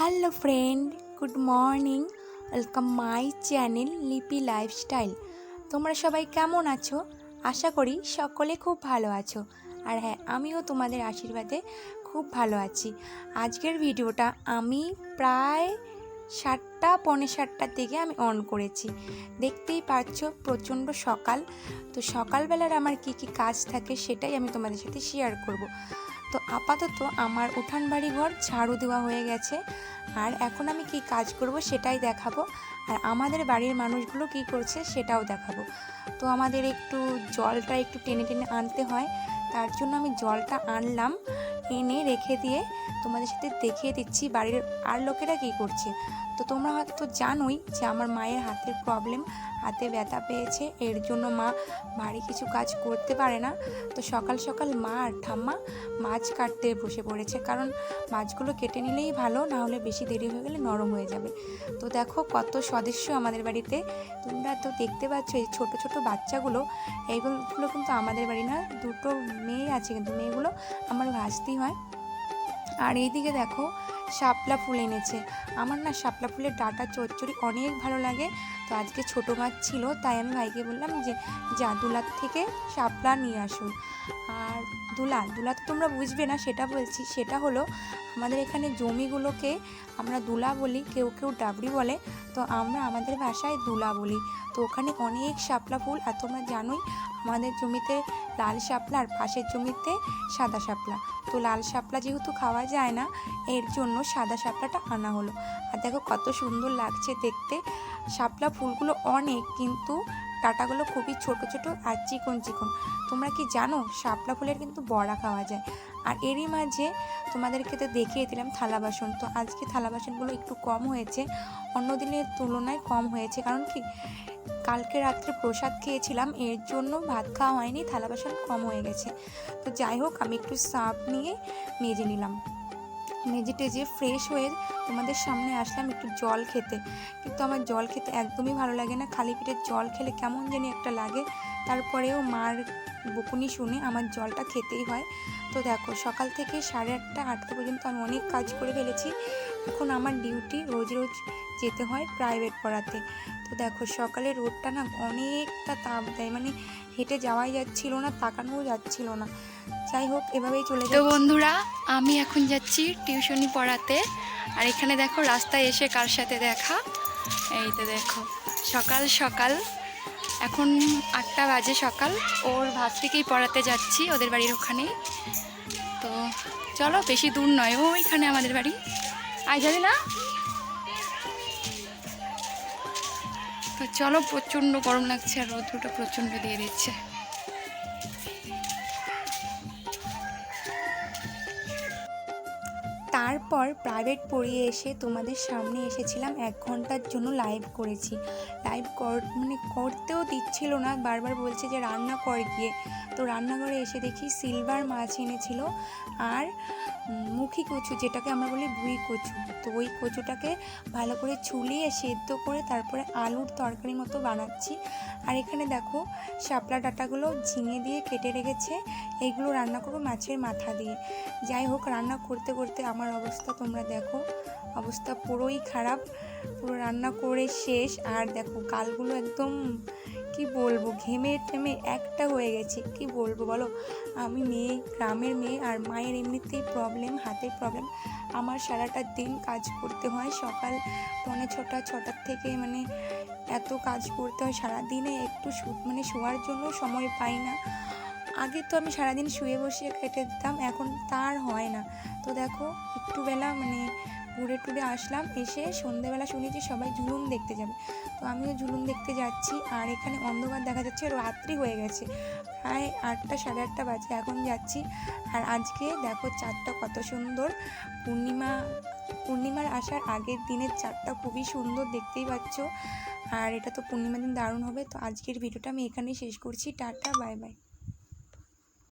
Hello friend good morning welcome my channel Lipi lifestyle তোমরা সবাই কেমন আছো? আশা করি সকলে খুব ভালো আছো। আর হ্যাঁ আমিও তোমাদের আশীর্বাদে খুব ভালো আছি। আজকের ভিডিওটা আমি প্রায় সাতটা, পৌনে সাতটার দিকে আমি অন করেছি। দেখতেই পাচ্ছ, প্রচণ্ড সকাল। তো সকালবেলার আমার কি কি কাজ থাকে সেটাই আমি তোমাদের সাথে শেয়ার করব। তো আপাতত আমার উঠান বাড়ি ঘর ঝাড়ু দেওয়া হয়ে গেছে। আর এখন আমি কি কাজ করব সেটাই দেখাবো। আর আমাদের বাড়ির মানুষগুলো কি করছে সেটাও দেখাবো। তো আমাদের একটু জলটা একটু টেনে টেনে আনতে হয়। তার জন্য আমি জলটা আনলাম। এনে রেখে দিয়ে তোমাদের সাথে দেখিয়ে দিচ্ছি বাড়ির আর লোকেরা কী করছে। তো তোমরা হয়তো জানোই যে আমার মায়ের হাতের প্রবলেম হাতে ব্যথা পেয়েছে, এর জন্য মা বাড়ি কিছু কাজ করতে পারে না। তো সকাল সকাল মা আর ঠাম্মা মাছ কাটতে বসে পড়েছে, কারণ মাছগুলো কেটে নিলেই ভালো, না হলে বেশি দেরি হয়ে গেলে নরম হয়ে যাবে। তো দেখো কত সদস্য আমাদের বাড়িতে। তোমরা তো দেখতে পাচ্ছ এই ছোটো ছোটো বাচ্চাগুলো, এইগুলো কিন্তু আমাদের বাড়ি না, দুটো মেয়ে আছে কিন্তু মেয়েগুলো আমার ভাসতেই হয়। আর এইদিকে দেখো, শাপলা ফুল এনেছে। আমার না শাপলা ফুলের ডাটা চচ্চড়ি অনেক ভালো লাগে। তো আজকে ছোটো মাছ ছিল, তাই আমি ভাইকে বললাম যে, যা দুলার থেকে শাপলা নিয়ে আসুন। আর দুলা দুলা তো তোমরা বুঝবে না, সেটা বলছি, সেটা হলো আমাদের এখানে জমিগুলোকে আমরা দুলা বলি, কেউ কেউ ডাবরি বলে। তো আমরা আমাদের ভাষায় দুলা বলি। তো ওখানে অনেক শাপলা ফুল, আর তোমরা জানোই আমাদের জমিতে লাল শাপলা আর পাশের জমিতে সাদা শাপলা। তো লাল শাপলা যেহেতু খাওয়া যায় না, এর জন্য সাদা শাপলাটা আনা হলো। আর দেখো কত সুন্দর লাগছে দেখতে। শাপলা ফুলগুলো অনেক, কিন্তু ডাটাগুলো খুবই ছোট ছোট আর চিকন চিকন। তোমরা কি জানো, শাপলা ফুলের কিন্তু বড়া খাওয়া যায়। আর এরই মাঝে তোমাদেরকে তো দেখিয়ে দিলাম থালা বাসন। তো আজকে থালা বাসনগুলো একটু কম হয়েছে, অন্য দিনের তুলনায় কম হয়েছে। কারণ কি, কালকে রাত্রে প্রসাদ খেয়েছিলাম, এর জন্য ভাত খাওয়া হয়নি, থালা বাসন কম হয়ে গেছে। তো যাই হোক, আমি একটু সাপ নিয়ে মেজে নিলাম। মেজে টেজে ফ্রেশ হয়ে তোমাদের সামনে আসলাম একটু জল খেতে। কিন্তু আমার জল খেতে একদমই ভালো লাগে না। খালি পেটে জল খেলে কেমন জানি একটা লাগে। তারপরেও মার বকুনি শুনে আমার জলটা খেতেই হয়। তো দেখো, সকাল থেকে সাড়ে আটটা আটটা পর্যন্ত আমি অনেক কাজ করে ফেলেছি। এখন আমার ডিউটি রোজ রোজ যেতে হয় প্রাইভেট পড়াতে। তো দেখো, সকালে রোডটা না অনেকটা তাপ দেয়। মানে হেঁটে যাওয়াই যাচ্ছিল না, তাকানোও যাচ্ছিল না। যাই হোক এভাবেই চলে তো বন্ধুরা আমি এখন যাচ্ছি টিউশনি পড়াতে। আর এখানে দেখো রাস্তায় এসে কার সাথে দেখা? এই তো দেখো সকাল সকাল। এখন আটটা বাজে সকাল। ওর ভাত থেকেই পড়াতে যাচ্ছি ওদের বাড়ির ওখানেই তো চলো বেশি দূর নয় ও ওইখানে আমাদের বাড়ি। আই যাবে না তো চলো প্রচণ্ড গরম লাগছে আর রোদ্রটা প্রচণ্ড দিয়ে দিচ্ছে। তারপর প্রাইভেট পড়িয়ে এসে তোমাদের সামনে এসেছিলাম, এক ঘণ্টার জন্য লাইভ করেছি। লাইভ কর মানে করতেও দিচ্ছিল না, বারবার বলছে যে রান্না কর গিয়ে। তো রান্নাঘরে এসে দেখি সিলভার মাছ এনেছিল, আর মুখী কচু, যেটাকে আমরা বলি ভুই কচু। তো ওই কচুটাকে ভালো করে ছুলিয়ে সেদ্ধ করে তারপরে আলুর তরকারি মতো বানাচ্ছি। আর এখানে দেখো, শাপলা ডাটাগুলো ঝিঙে দিয়ে কেটে রেখেছে। এগুলো রান্না করব মাছের মাথা দিয়ে। যাই হোক, রান্না করতে করতে আমার অবস্থা তোমরা দেখো। অবস্থা পুরোই খারাপ। পুরো রান্না করে শেষ। আর দেখো, গালগুলো একদম, কি বলব, ঘেমে টেমে একটা হয়ে গেছে। কি বলব বলো? আমি মেয়ে, গ্রামের মেয়ে, আর মায়ের এমনিতেই প্রবলেম হাতের প্রবলেম আমার সারাটা দিন কাজ করতে হয়। সকাল পৌনে ছটা, ছটার থেকে মানে এত কাজ করতে হয়। সারাদিনে একটু মানে শোয়ার জন্য সময় পাই না। আগে তো আমি সারাদিন শুয়ে বসিয়ে কেটে দিতাম এখন তার হয় না। তো দেখো একটুবেলা মানে ঘুরে টুরে আসলাম, এসে সন্ধেবেলা শুনেছি সবাই ঝুলুম দেখতে যাবে। তো আমিও ঝুলুম দেখতে যাচ্ছি, আর এখানে অন্ধকার দেখা যাচ্ছে, রাত্রি হয়ে গেছে। প্রায় আটটা, সাড়ে আটটা বাজে, এখন যাচ্ছি। আর আজকে দেখো চারটা কত সুন্দর। পূর্ণিমা, পূর্ণিমার আসার আগের দিনের চারটা খুবই সুন্দর দেখতেই পাচ্ছ। আর এটা তো পূর্ণিমা দিন দারুণ হবে, তো আজকের ভিডিওটা আমি এখানেই শেষ করছি। Tata, bye bye.